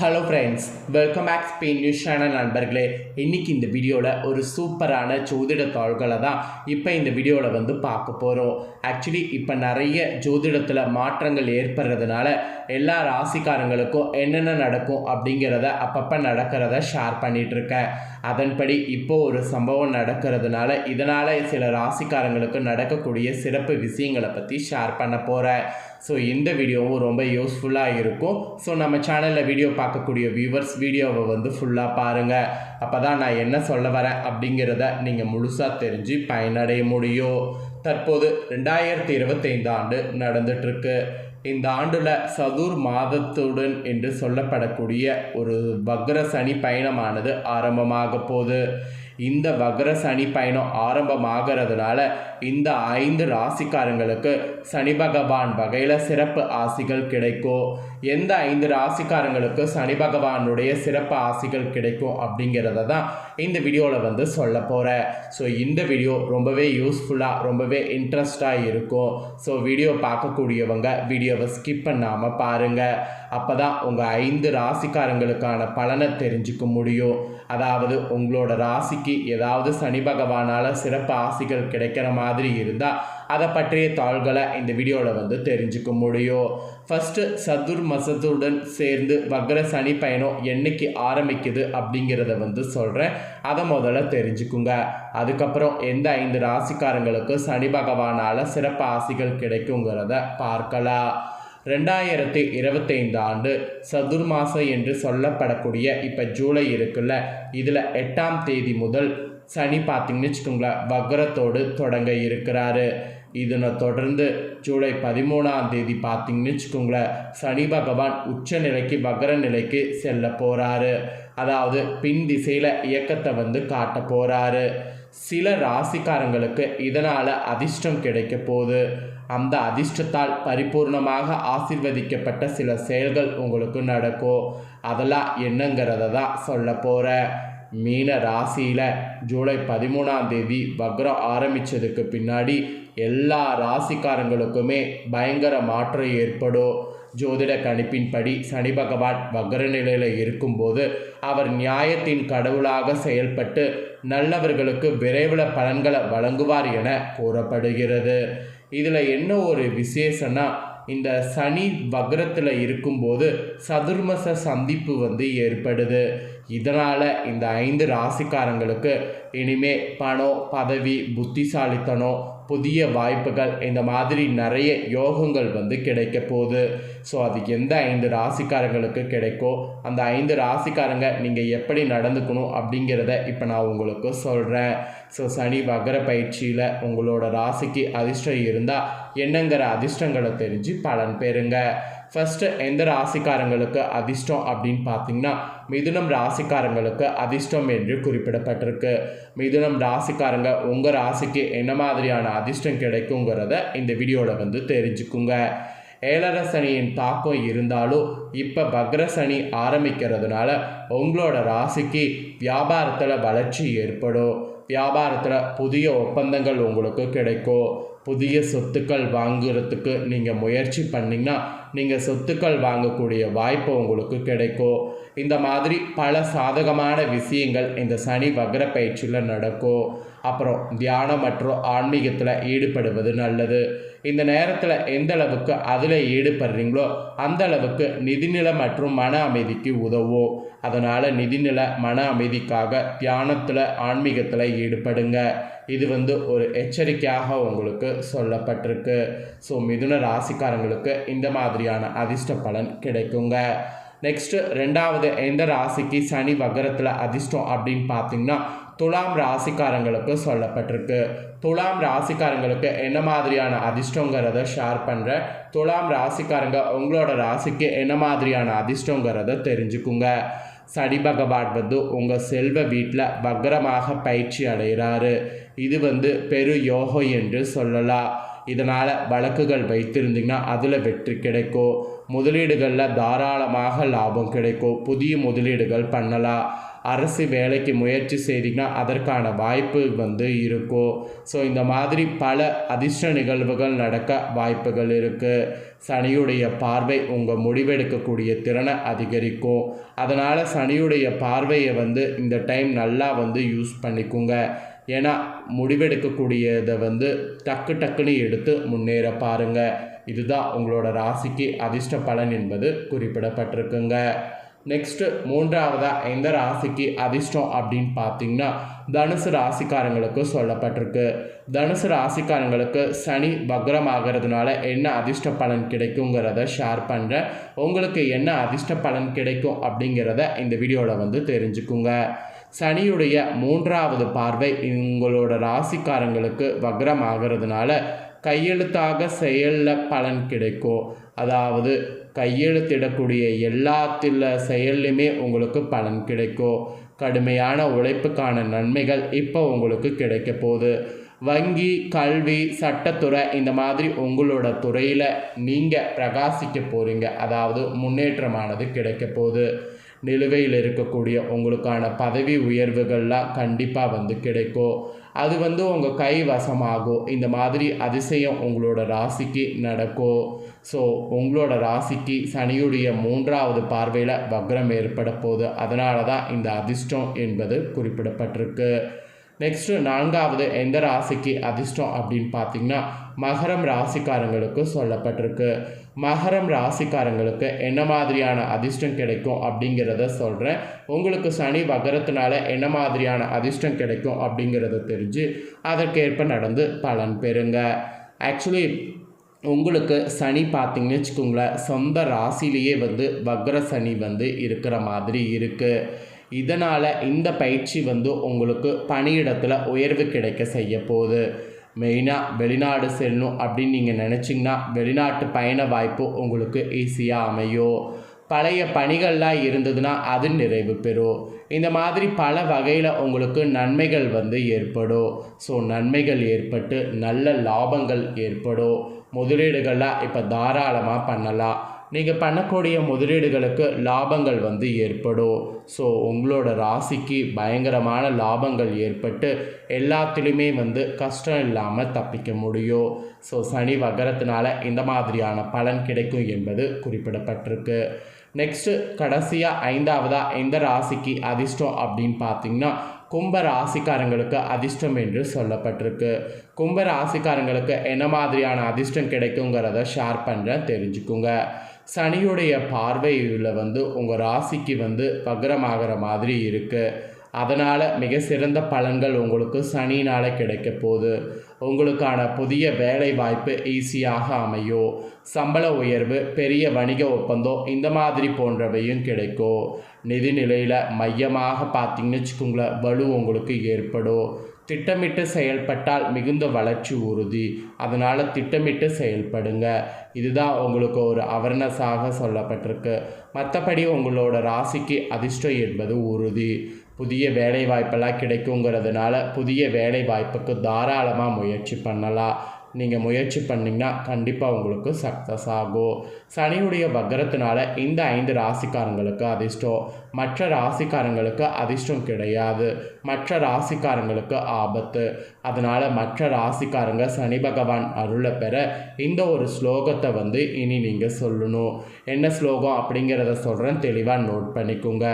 Hello friends welcome back Spain news channel நண்பர்களே. இன்னைக்கு இந்த வீடியோவில் ஒரு சூப்பரான ஜோதிட தாள்களை தான் இப்போ இந்த வீடியோவில் வந்து பார்க்க போகிறோம் ஆக்சுவலி இப்போ நிறைய ஜோதிடத்தில் மாற்றங்கள் ஏற்படுறதுனால எல்லா ராசிக்காரங்களுக்கும் என்னென்ன நடக்கும் அப்படிங்கிறத அப்பப்போ நடக்கிறத ஷேர் பண்ணிகிட்ருக்கேன் அதன்படி இப்போது ஒரு சம்பவம் நடக்கிறதுனால இதனால் சில ராசிக்காரங்களுக்கு நடக்கக்கூடிய சிறப்பு விஷயங்களை பற்றி ஷேர் பண்ண போகிறேன் ஸோ இந்த வீடியோவும் ரொம்ப யூஸ்ஃபுல்லாக இருக்கும். ஸோ நம்ம சேனலில் வீடியோ பார்க்கக்கூடிய வியூவர்ஸ் வீடியோவை வந்து ஃபுல்லாக பாருங்கள் அப்போ தான் நான் என்ன சொல்ல வரேன் அப்படிங்கிறத நீங்கள் முழுசாக தெரிஞ்சு பயனடைய முடியும். தற்போது ரெண்டாயிரத்தி இருபத்தைந்து ஆண்டு நடந்துட்டுருக்கு. இந்த ஆண்டில் சதுர் மாதத்துடன் என்று சொல்லப்படக்கூடிய ஒரு வக்ர சனி பயணமானது ஆரம்பமாக போகுது. இந்த வக்ர சனி பயணம் ஆரம்பமாகிறதுனால இந்த ஐந்து ராசிக்காரங்களுக்கு சனி பகவான் வகையில் சிறப்பு ஆசிகள் கிடைக்கும் எந்த ஐந்து ராசிக்காரங்களுக்கு சனி பகவானுடைய சிறப்பு ஆசிகள் கிடைக்கும் அப்படிங்கிறத தான் இந்த வீடியோவில் வந்து சொல்ல போகிறேன் ஸோ இந்த வீடியோ ரொம்பவே யூஸ்ஃபுல்லாக ரொம்பவே இன்ட்ரெஸ்டாக இருக்கும் ஸோ வீடியோ பார்க்கக்கூடியவங்க வீடியோவை ஸ்கிப் பண்ணாமல் பாருங்கள் அப்போ தான் உங்கள் ஐந்து ராசிக்காரங்களுக்கான பலனை தெரிஞ்சுக்க முடியும். அதாவது உங்களோட ராசிக்கு ஏதாவது சனி பகவானால் சிறப்பு ஆசிகள் கிடைக்கிற மாதிரி மாதிரி இருந்தால் அதை பற்றிய தாள்களை இந்த வீடியோவில் வந்து தெரிஞ்சுக்க முடியும். ஃபஸ்ட்டு சதுர் மசத்துடன் சேர்ந்து வக்ர சனி பயணம் என்னைக்கு ஆரம்பிக்குது அப்படிங்கிறத வந்து சொல்கிறேன் அதை முதல்ல தெரிஞ்சுக்குங்க. அதுக்கப்புறம் எந்த ஐந்து ராசிக்காரங்களுக்கு சனி பகவானால் சிறப்பு ஆசிகள் கிடைக்குங்கிறத பார்க்கலாம். ரெண்டாயிரத்தி இருபத்தைந்து ஆண்டு சதுர் மாதம் என்று சொல்லப்படக்கூடிய இப்போ ஜூலை இருக்குல்ல இதில் எட்டாம் தேதி முதல் சனி பார்த்தீங்கன்னு வச்சுக்கோங்களேன் வக்ரத்தோடு தொடங்க இருக்கிறாரு. இதனை தொடர்ந்து ஜூலை பதிமூணாம் தேதி பார்த்தீங்கன்னு வச்சுக்கோங்களேன் சனி பகவான் உச்ச நிலைக்கு வக்ர நிலைக்கு செல்ல போகிறாரு அதாவது பின் திசையில் இயக்கத்தை வந்து காட்ட போகிறாரு சில ராசிக்காரங்களுக்கு இதனால் அதிர்ஷ்டம் கிடைக்க போகுது. அந்த அதிர்ஷ்டத்தால் பரிபூர்ணமாக ஆசிர்வதிக்கப்பட்ட சில செயல்கள் உங்களுக்கு நடக்கும். அதெல்லாம் என்னங்கிறத தான் சொல்ல போகிறேன் மீன ராசியில் ஜூலை பதிமூணாம் தேதி வக்ரம் ஆரம்பித்ததுக்கு பின்னாடி எல்லா ராசிக்காரங்களுக்குமே பயங்கர மாற்றம் ஏற்படும். ஜோதிட கணிப்பின்படி சனி பகவான் வக்ர நிலையில் இருக்கும்போது அவர் நியாயத்தின் கடவுளாக செயல்பட்டு நல்லவர்களுக்கு விரைவில் பலன்களை வழங்குவார் என கூறப்படுகிறது. இதில் என்ன ஒரு விசேஷம்னா இந்த சனி வக்ரத்தில் இருக்கும்போது சதுர்மச சந்திப்பு வந்து ஏற்படுது. இதனால் இந்த ஐந்து ராசிக்காரங்களுக்கு இனிமே பணம் பதவி புத்திசாலித்தனம் புதிய வாய்ப்புகள் இந்த மாதிரி நிறைய யோகங்கள் வந்து கிடைக்க போகுது. ஸோ அது எந்த ஐந்து ராசிக்காரங்களுக்கு கிடைக்கோ அந்த ஐந்து ராசிக்காரங்க நீங்கள் எப்படி நடந்துக்கணும் அப்படிங்கிறத இப்போ நான் உங்களுக்கு சொல்கிறேன் ஸோ சனி வகர பயிற்சியில் உங்களோட ராசிக்கு அதிர்ஷ்டம் இருந்தால் என்னங்கிற அதிர்ஷ்டங்களை தெரிஞ்சு பலன் பெறுங்க. ஃபஸ்ட்டு எந்த ராசிக்காரங்களுக்கு அதிர்ஷ்டம் அப்படின்னு பார்த்தீங்கன்னா மிதுனம் ராசிக்காரங்களுக்கு அதிர்ஷ்டம் என்று குறிப்பிடப்பட்டிருக்கு. மிதுனம் ராசிக்காரங்க உங்கள் ராசிக்கு என்ன மாதிரியான அதிர்ஷ்டம் கிடைக்குங்கிறத இந்த வீடியோவில் வந்து தெரிஞ்சுக்குங்க. ஏழரை சனியின் தாக்கம் இருந்தாலும் இப்போ பக்ர சனி ஆரம்பிக்கிறதுனால உங்களோட ராசிக்கு வியாபாரத்தில் வளர்ச்சி ஏற்படும். வியாபாரத்தில் புதிய ஒப்பந்தங்கள் உங்களுக்கு கிடைக்கும். புதிய சொத்துக்கள் வாங்குறதுக்கு நீங்கள் முயற்சி பண்ணிங்கன்னா நீங்கள் சொத்துக்கள் வாங்கக்கூடிய வாய்ப்பு உங்களுக்கு கிடைக்கும். இந்த மாதிரி பல சாதகமான விஷயங்கள் இந்த சனி வக்ர பயிற்சியில் நடக்கும். அப்புறம் தியானம் மற்றும் ஆன்மீகத்தில் ஈடுபடுவது நல்லது. இந்த நேரத்தில் எந்த அளவுக்கு அதில் ஈடுபடுறீங்களோ அந்த அளவுக்கு நிதிநிலை மற்றும் மன அமைதிக்கு உதவும். அதனால் நிதிநிலை மன அமைதிக்காக தியானத்தில் ஆன்மீகத்தில் ஈடுபடுங்க. இது வந்து ஒரு எச்சரிக்கையாக உங்களுக்கு சொல்லப்பட்டிருக்கு. ஸோ மிதுன ராசிக்காரங்களுக்கு இந்த மாதிரியான அதிர்ஷ்ட பலன் கிடைக்குங்க. நெக்ஸ்ட்டு ரெண்டாவது எந்த ராசிக்கு சனி வகரத்தில் அதிர்ஷ்டம் அப்படின்னு பார்த்தீங்கன்னா துலாம் ராசிக்காரங்களுக்கு சொல்லப்பட்டிருக்கு. துலாம் ராசிக்காரங்களுக்கு என்ன மாதிரியான அதிர்ஷ்டங்கிறத ஷேர் பண்ணுறேன் துலாம் ராசிக்காரங்க உங்களோட ராசிக்கு என்ன மாதிரியான அதிர்ஷ்டங்கிறத தெரிஞ்சுக்குங்க. சனி பகவான் வந்து உங்கள் செல்வ வீட்டில் வக்ரமாக பயிற்சி அடைகிறாரு இது வந்து பெரு யோகம் என்று சொல்லலாம். இதனால் வழக்குகள் வைத்திருந்தீங்கன்னா அதில் வெற்றி கிடைக்கும். முதலீடுகளில் தாராளமாக லாபம் கிடைக்கும். புதிய முதலீடுகள் பண்ணலாம். அரசு வேலைக்கு முயற்சி செய்தீங்கன்னா அதற்கான வாய்ப்பு வந்து இருக்கும் ஸோ இந்த மாதிரி பல அதிர்ஷ்ட நிகழ்வுகள் நடக்க வாய்ப்புகள் இருக்குது சனியுடைய பார்வை உங்கள் முடிவெடுக்கக்கூடிய திறனை அதிகரிக்கும். அதனால் சனியுடைய பார்வையை வந்து இந்த டைம் நல்லா வந்து யூஸ் பண்ணிக்கோங்க. ஏன்னா முடிவெடுக்கக்கூடியதை வந்து டக்கு டக்குன்னு எடுத்து முன்னேற பாருங்கள் இதுதான் உங்களோட ராசிக்கு அதிர்ஷ்ட பலன் என்பது குறிப்பிடப்பட்டிருக்குங்க. நெக்ஸ்ட்டு மூன்றாவதாக எந்த ராசிக்கு அதிர்ஷ்டம் அப்படின்னு பார்த்தீங்கன்னா தனுசு ராசிக்காரங்களுக்கு சொல்லப்பட்டிருக்கு. தனுசு ராசிக்காரங்களுக்கு சனி வக்ரம் ஆகிறதுனால என்ன அதிர்ஷ்ட பலன் கிடைக்குங்கிறத ஷேர் பண்ணுறேன் உங்களுக்கு என்ன அதிர்ஷ்ட பலன் கிடைக்கும் அப்படிங்கிறத இந்த வீடியோவில் வந்து தெரிஞ்சுக்குங்க. சனியுடைய மூன்றாவது பார்வை உங்களோட ராசிக்காரங்களுக்கு வக்ரம் ஆகிறதுனால கையெழுத்தாக செயலில் பலன் கிடைக்கும். அதாவது கையெழுத்திடக்கூடிய எல்லாத்தில் செயல்லையுமே உங்களுக்கு பலன் கிடைக்கும். கடுமையான உழைப்புக்கான நன்மைகள் இப்போ உங்களுக்கு கிடைக்க போகுது. வங்கி கல்வி சட்டத்துறை இந்த மாதிரி உங்களோட துறையில் நீங்கள் பிரகாசிக்க போகிறீங்க அதாவது முன்னேற்றமானது கிடைக்க போகுது. நிலுவையில் இருக்கக்கூடிய உங்களுக்கான பதவி உயர்வுகள்லாம் கண்டிப்பாக வந்து கிடைக்கும். அது வந்து உங்கள் கை வசமாகும். இந்த மாதிரி அதிசயம் உங்களோட ராசிக்கு நடக்கும். ஸோ உங்களோட ராசிக்கு சனியுடைய மூன்றாவது பார்வையில் வக்ரம் ஏற்பட போகுது. அதனால தான் இந்த அதிர்ஷ்டம் என்பது குறிப்பிடப்பட்டிருக்கு. நெக்ஸ்ட்டு நான்காவது எந்த ராசிக்கு அதிர்ஷ்டம் அப்படின்னு பார்த்தீங்கன்னா மகரம் ராசிக்காரங்களுக்கு சொல்லப்பட்டிருக்கு. மகரம் ராசிக்காரங்களுக்கு என்ன மாதிரியான அதிர்ஷ்டம் கிடைக்கும் அப்படிங்கிறத சொல்கிறேன் உங்களுக்கு சனி வகரத்தினால என்ன மாதிரியான அதிர்ஷ்டம் கிடைக்கும் அப்படிங்கிறத தெரிஞ்சு அதற்கேற்ப நடந்து பலன் பெறுங்க. ஆக்சுவலி உங்களுக்கு சனி பார்த்தீங்கன்னு வச்சுக்கோங்களேன் சொந்த ராசிலேயே வந்து வக்ர சனி வந்து இருக்கிற மாதிரி இருக்குது இதனால் இந்த பயிற்சி வந்து உங்களுக்கு பணியிடத்தில் உயர்வு கிடைக்க செய்ய போகுது. மெயினாக வெளிநாடு செல்லணும் அப்படின்னு நீங்கள் நினச்சிங்கன்னா வெளிநாட்டு பயண வாய்ப்பு உங்களுக்கு ஈஸியாக அமையும். பழைய பணிகள்லாம் இருந்ததுன்னா அது நிறைவு பெறும். இந்த மாதிரி பல வகையில் உங்களுக்கு நன்மைகள் வந்து ஏற்படும். ஸோ நன்மைகள் ஏற்பட்டு நல்ல லாபங்கள் ஏற்படும். முதலீடுகள்லாம் இப்போ தாராளமாக பண்ணலாம் நீங்கள் பண்ணக்கூடிய முதலீடுகளுக்கு லாபங்கள் வந்து ஏற்படும். ஸோ உங்களோட ராசிக்கு பயங்கரமான லாபங்கள் ஏற்பட்டு எல்லாத்துலேயுமே வந்து கஷ்டம் இல்லாமல் தப்பிக்க முடியும். ஸோ சனி வகரத்தினால இந்த மாதிரியான பலன் கிடைக்கும் என்பது குறிப்பிடப்பட்டிருக்கு. நெக்ஸ்ட்டு கடைசியாக ஐந்தாவதாக எந்த ராசிக்கு அதிர்ஷ்டம் அப்படின்னு பார்த்தீங்கன்னா கும்ப ராசிக்காரங்களுக்கு அதிர்ஷ்டம் என்று சொல்லப்பட்டிருக்கு. கும்ப ராசிக்காரங்களுக்கு என்ன மாதிரியான அதிர்ஷ்டம் கிடைக்குங்கிறத ஷேர் பண்ணுறேன் தெரிஞ்சுக்குங்க. சனியுடைய பார்வையில் வந்து உங்கள் ராசிக்கு வந்து வக்ரமாகிற மாதிரி இருக்குது அதனால் மிக சிறந்த பலன்கள் உங்களுக்கு சனினால் கிடைக்க போகுது. உங்களுக்கான புதிய வேலை வாய்ப்பு ஈஸியாக அமையும். சம்பள உயர்வு பெரிய வணிக ஒப்பந்தம் இந்த மாதிரி போன்றவையும் கிடைக்கும். நிதிநிலையில் மையமாக பார்த்தீங்கன்னு வச்சுக்கோங்களேன் வலு உங்களுக்கு ஏற்படும் திட்டமிட்டு செயல்பட்டால் மிகுந்த வளர்ச்சி உறுதி. அதனால் திட்டமிட்டு செயல்படுங்க. இதுதான் உங்களுக்கு ஒரு அவர்னஸாக சொல்லப்பட்டிருக்கு. மற்றபடி உங்களோட ராசிக்கு அதிர்ஷ்டம் என்பது உறுதி. புதிய வேலை வாய்ப்பெல்லாம் கிடைக்குங்கிறதுனால புதிய வேலை வாய்ப்புக்கு தாராளமாக முயற்சி பண்ணலாம். நீங்கள் முயற்சி பண்ணிங்கன்னா கண்டிப்பாக உங்களுக்கு சக்ஸஸ் ஆகும். சனியுடைய வக்கரத்தினால இந்த ஐந்து ராசிக்காரங்களுக்கு அதிர்ஷ்டம். மற்ற ராசிக்காரங்களுக்கு அதிர்ஷ்டம் கிடையாது. மற்ற ராசிக்காரங்களுக்கு ஆபத்து. அதனால் மற்ற ராசிக்காரங்க சனி பகவான் அருளை பெற இந்த ஒரு ஸ்லோகத்தை வந்து இனி நீங்கள் சொல்லணும். என்ன ஸ்லோகம் அப்படிங்கிறத சொல்கிறேன் தெளிவாக நோட் பண்ணிக்கோங்க.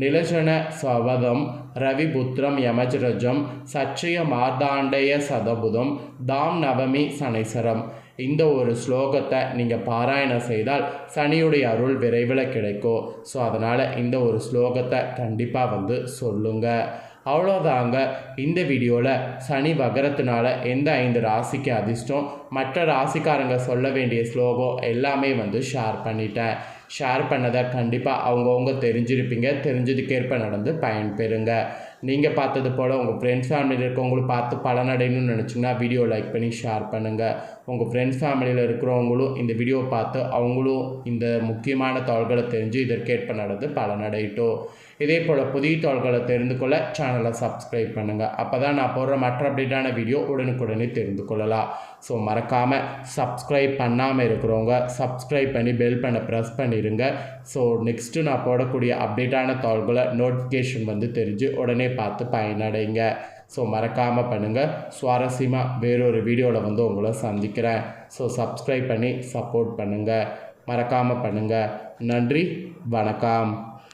நிலஜன சவதம் ரவிபுத்திரம் யமஜரஜம் சச்சய மார்தாண்டய சதபுதம் தாம் நவமி சனைசரம் இந்த ஒரு ஸ்லோகத்தை நீங்கள் பாராயணம் செய்தால் சனியுடைய அருள் விரைவில் கிடைக்கும். ஸோ அதனால் இந்த ஒரு ஸ்லோகத்தை கண்டிப்பாக வந்து சொல்லுங்கள் அவ்வளோதாங்க இந்த வீடியோவில் சனி வகரத்தினால எந்த ஐந்து ராசிக்கு அதிர்ஷ்டம்? மற்ற ராசிக்காரங்க சொல்ல வேண்டிய ஸ்லோகம் எல்லாமே வந்து ஷேர் பண்ணிட்டேன். ஷேர் பண்ணதை கண்டிப்பாக அவங்கவுங்க தெரிஞ்சிருப்பீங்க. தெரிஞ்சதுக்கேற்ப நடந்து பயன்பெறுங்க. நீங்கள் பார்த்தது போல் உங்கள் ஃப்ரெண்ட்ஸ் ஃபேமிலியில் இருக்கவங்களும் பார்த்து பலனடையணும்னு நினச்சிங்கன்னா வீடியோ லைக் பண்ணி ஷேர் பண்ணுங்கள் உங்கள் ஃப்ரெண்ட்ஸ் ஃபேமிலியில் இருக்கிறவங்களும் இந்த வீடியோ பார்த்து அவங்களும் இந்த முக்கியமான தகவல்களை தெரிஞ்சு இதற்கேற்ப நடந்து பலனடையட்டும். இதே போல் புதிய தாள்களை தெரிந்து கொள்ள சேனலை சப்ஸ்கிரைப் பண்ணுங்கள் அப்போ தான் நான் போடுற மற்ற அப்டேட்டான வீடியோ உடனுக்குடனே தெரிந்து கொள்ளலாம். ஸோ மறக்காமல் சப்ஸ்கிரைப் பண்ணாமல் இருக்கிறவங்க சப்ஸ்கிரைப் பண்ணி பெல் பண்ண ப்ரெஸ் பண்ணிடுங்க ஸோ நெக்ஸ்ட்டு நான் போடக்கூடிய அப்டேட்டான தாள்களை நோட்டிஃபிகேஷன் வந்து தெரிஞ்சு உடனே பார்த்து பயனடைங்க. ஸோ மறக்காமல் பண்ணுங்கள் சுவாரஸ்யமாக வேறொரு வீடியோவில் வந்து உங்களை சந்திக்கிறேன். ஸோ சப்ஸ்கிரைப் பண்ணி சப்போர்ட் பண்ணுங்கள் மறக்காமல் பண்ணுங்கள் நன்றி வணக்கம்.